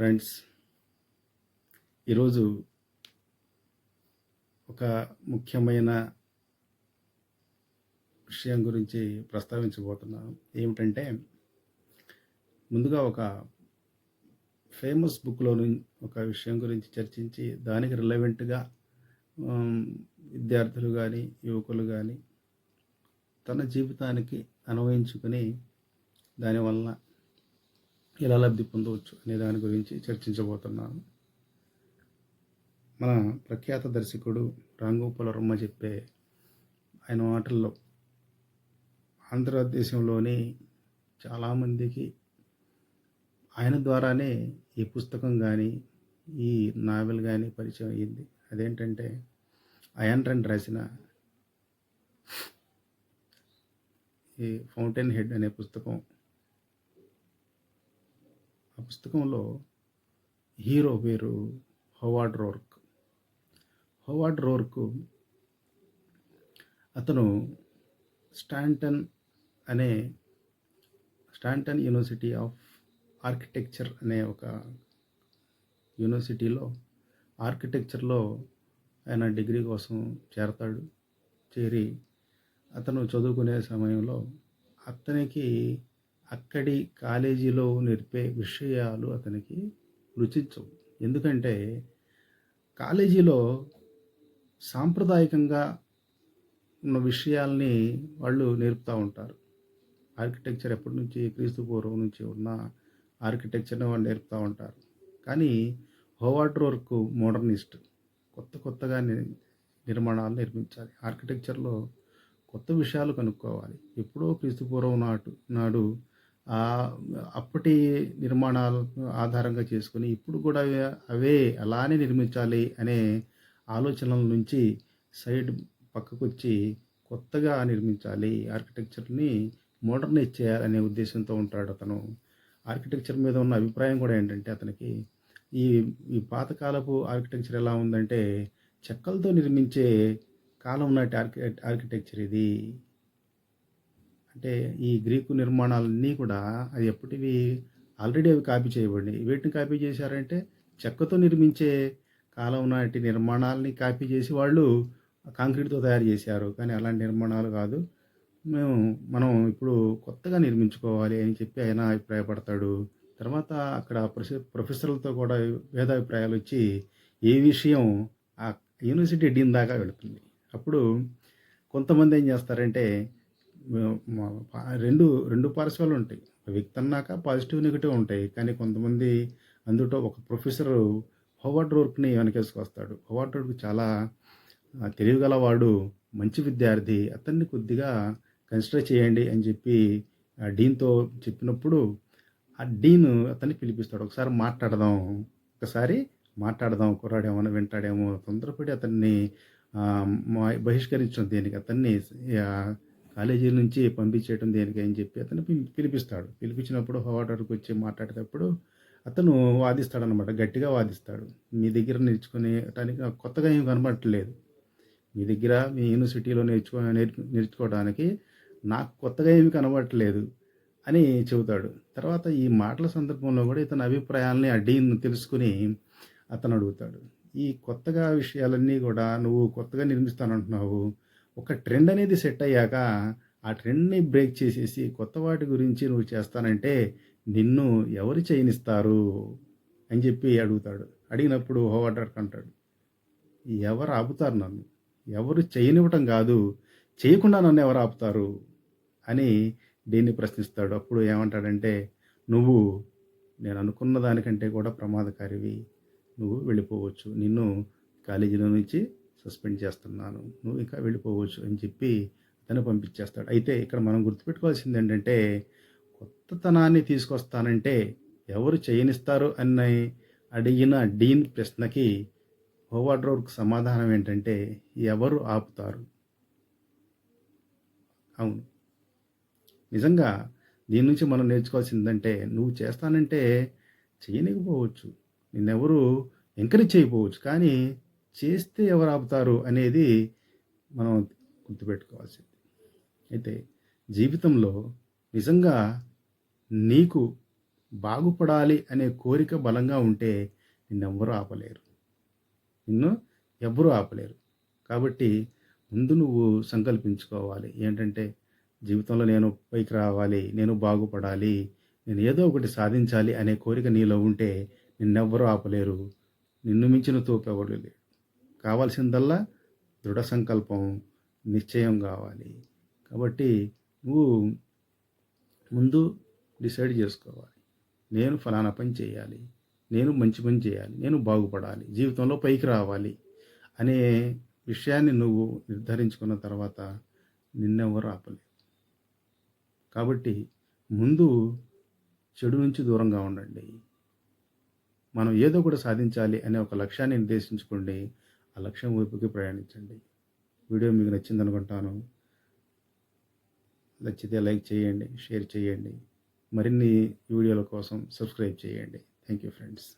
Friends ఈరోజు ఒక ముఖ్యమైన విషయం గురించి ప్రస్తావించబోతున్నాను. ఏమిటంటే ముందుగా ఒక ఫేమస్ బుక్లో ఒక విషయం గురించి చర్చించి దానికి రిలవెంట్గా విద్యార్థులు కానీ యువకులు కానీ తన జీవితానికి అనువయించుకుని దానివల్ల ఎలా లబ్ధి పొందవచ్చు అనే దాని గురించి చర్చించబోతున్నాను. మన ప్రఖ్యాత దర్శకుడు రాంగోపాల రమ్మ చెప్పే ఆయన మాటల్లో ఆంధ్రదేశంలోని చాలామందికి ఆయన ద్వారానే ఈ పుస్తకం కానీ ఈ నావెల్ కానీ పరిచయం అయ్యింది. అదేంటంటే అయాన్ రండ్ రాసిన ఈ ఫౌంటైన్ హెడ్ అనే పుస్తకం పుస్తకంలో హీరో పేరు హోవార్డ్ రోర్క్. హోవార్డ్ రోర్క్ అతను స్టాంటన్ అనే స్టాంటన్ యూనివర్సిటీ ఆఫ్ ఆర్కిటెక్చర్ అనే ఒక యూనివర్సిటీలో ఆర్కిటెక్చర్లో ఆయన డిగ్రీ కోసం చేరతాడు చేరి అతను చదువుకునే సమయంలో అతనికి అక్కడి కాలేజీలో నేర్పే విషయాలు అతనికి రుచించవు. ఎందుకంటే కాలేజీలో సాంప్రదాయకంగా ఉన్న విషయాల్ని వాళ్ళు నేర్పుతూ ఉంటారు. ఆర్కిటెక్చర్ ఎప్పటి నుంచి క్రీస్తు పూర్వం నుంచి ఉన్న ఆర్కిటెక్చర్ని వాళ్ళు నేర్పుతూ ఉంటారు. కానీ హోవార్డ్ వర్క్ మోడర్నిస్ట్ కొత్త కొత్తగా నిర్మాణాలు నిర్మించాలి. ఆర్కిటెక్చర్లో కొత్త విషయాలు కనుక్కోవాలి. ఎప్పుడో క్రీస్తు పూర్వం నాటు నాడు అప్పటి నిర్మాణాలు ఆధారంగా చేసుకుని ఇప్పుడు కూడా అవే అలానే నిర్మించాలి అనే ఆలోచనల నుంచి సైడ్ పక్కకు వచ్చి కొత్తగా నిర్మించాలి ఆర్కిటెక్చర్ని మోడర్నైజ్ చేయాలనే ఉద్దేశంతో ఉంటాడు అతను. ఆర్కిటెక్చర్ మీద ఉన్న అభిప్రాయం కూడా ఏంటంటే అతనికి ఈ ఈ పాతకాలపు ఆర్కిటెక్చర్ ఎలా ఉందంటే చెక్కలతో నిర్మించే కాలం నాటి ఆర్కి ఆర్కిటెక్చర్ ఇది. అంటే ఈ గ్రీకు నిర్మాణాలన్నీ కూడా అది ఎప్పటివి ఆల్రెడీ అవి కాపీ చేయబడి వీటిని కాపీ చేశారంటే చెక్కతో నిర్మించే కాలం నాటి నిర్మాణాలని కాపీ చేసి వాళ్ళు కాంక్రీట్తో తయారు చేశారు. కానీ అలాంటి నిర్మాణాలు కాదు. మేము మనం ఇప్పుడు కొత్తగా నిర్మించుకోవాలి అని చెప్పి ఆయన అభిప్రాయపడతాడు. తర్వాత అక్కడ ప్రొఫెసర్లతో కూడా భేదాభిప్రాయాలు వచ్చి ఏ విషయం ఆ యూనివర్సిటీ డీన్ దాకా వెళుతుంది. అప్పుడు కొంతమంది ఏం చేస్తారంటే రెండు రెండు పార్శ్వాలు ఉంటాయి. వ్యక్తి అన్నాక పాజిటివ్ నెగిటివ్ ఉంటాయి. కానీ కొంతమంది అందులో ఒక ప్రొఫెసర్ హోవర్డ్ వర్క్ని వెనకేసుకొస్తాడు. హోవర్డ్ వర్క్ చాలా తెలివిగలవాడు మంచి విద్యార్థి. అతన్ని కొద్దిగా కన్సిడర్ చేయండి అని చెప్పి డీన్తో చెప్పినప్పుడు ఆ డీన్ అతన్ని పిలిపిస్తాడు. ఒకసారి మాట్లాడదాం ఒకసారి మాట్లాడదాం కుర్రాడేమో వింటాడేమో తొందరపడి అతన్ని బహిష్కరించడం దీనికి? అతన్ని కాలేజీ నుంచి పంపించేయటం దేనికి అని చెప్పి అతను పిలిపిస్తాడు. పిలిపించినప్పుడు హోవాటర్కి వచ్చి మాట్లాడేటప్పుడు అతను వాదిస్తాడనమాట గట్టిగా వాదిస్తాడు. మీ దగ్గర నేర్చుకునేటానికి కొత్తగా ఏం కనబడట్లేదు. మీ దగ్గర మీ యూనివర్సిటీలో నేర్చుకో నేర్చుకోవడానికి నాకు కొత్తగా ఏమి కనబడట్లేదు అని చెబుతాడు. తర్వాత ఈ మాటల సందర్భంలో కూడా ఇతని అభిప్రాయాలని ఆ తెలుసుకుని అతను అడుగుతాడు. ఈ కొత్తగా విషయాలన్నీ కూడా నువ్వు కొత్తగా నిర్మిస్తానంటున్నావు. ఒక ట్రెండ్ అనేది సెట్ అయ్యాక ఆ ట్రెండ్ని బ్రేక్ చేసేసి కొత్త వాటి గురించి నువ్వు చేస్తానంటే నిన్ను ఎవరు చేయనిస్తారు అని చెప్పి అడుగుతాడు. అడిగినప్పుడు హోవాటర్ అంటాడు ఎవరు ఆపుతారు నన్ను? ఎవరు చేయనివ్వటం కాదు చేయకుండా నన్ను ఎవరు ఆపుతారు? అని దీన్ని ప్రశ్నిస్తాడు. అప్పుడు ఏమంటాడంటే నువ్వు నేను అనుకున్న దానికంటే కూడా ప్రమాదకారివి. నువ్వు వెళ్ళిపోవచ్చు. నిన్ను కాలేజీలో నుంచి సస్పెండ్ చేస్తున్నాను. నువ్వు ఇంకా వెళ్ళిపోవచ్చు అని చెప్పి అతను పంపించేస్తాడు. అయితే ఇక్కడ మనం గుర్తుపెట్టుకోవాల్సింది ఏంటంటే కొత్తతనాన్ని తీసుకొస్తానంటే ఎవరు చేయనిస్తారు అని అడిగిన డీన్ ప్రశ్నకి హోవాడ్రోర్కు సమాధానం ఏంటంటే ఎవరు ఆపుతారు? అవును. నిజంగా దీని నుంచి మనం నేర్చుకోవాల్సిందంటే నువ్వు చేస్తానంటే చేయలేకపోవచ్చు నిన్నెవరు ఎంకరేజ్ చేయకపోవచ్చు. కానీ చేస్తే ఎవరు ఆపుతారు అనేది మనం గుర్తుపెట్టుకోవాల్సింది. అయితే జీవితంలో నిజంగా నీకు బాగుపడాలి అనే కోరిక బలంగా ఉంటే నిన్నెవ్వరూ ఆపలేరు. నిన్ను ఎవ్వరూ ఆపలేరు. కాబట్టి ముందు నువ్వు సంకల్పించుకోవాలి. ఏంటంటే జీవితంలో నేను పైకి రావాలి నేను బాగుపడాలి నేను ఏదో ఒకటి సాధించాలి అనే కోరిక నీలో ఉంటే నిన్నెవ్వరూ ఆపలేరు. నిన్ను మించిన తోపెవరు లేరు కావాల్సిందల్లా దృఢ సంకల్పం నిశ్చయం కావాలి. కాబట్టి నువ్వు ముందు డిసైడ్ చేసుకోవాలి. నేను ఫలానా పని చేయాలి. నేను మంచి పని చేయాలి. నేను బాగుపడాలి. జీవితంలో పైకి రావాలి అనే విషయాన్ని నువ్వు నిర్ధారించుకున్న తర్వాత నిన్నెవరు ఆపలేరు కాబట్టి ముందు చెడు నుంచి దూరంగా ఉండండి. మనం ఏదో కూడా సాధించాలి అనే ఒక లక్ష్యాన్ని నిర్దేశించుకోండి. ఆ లక్ష్యం వైపుకి ప్రయాణించండి. వీడియో మీకు నచ్చింది అనుకుంటాను నచ్చితే లైక్ చేయండి షేర్ చేయండి. మరిన్ని వీడియోల కోసం సబ్స్క్రైబ్ చేయండి. Thank you friends.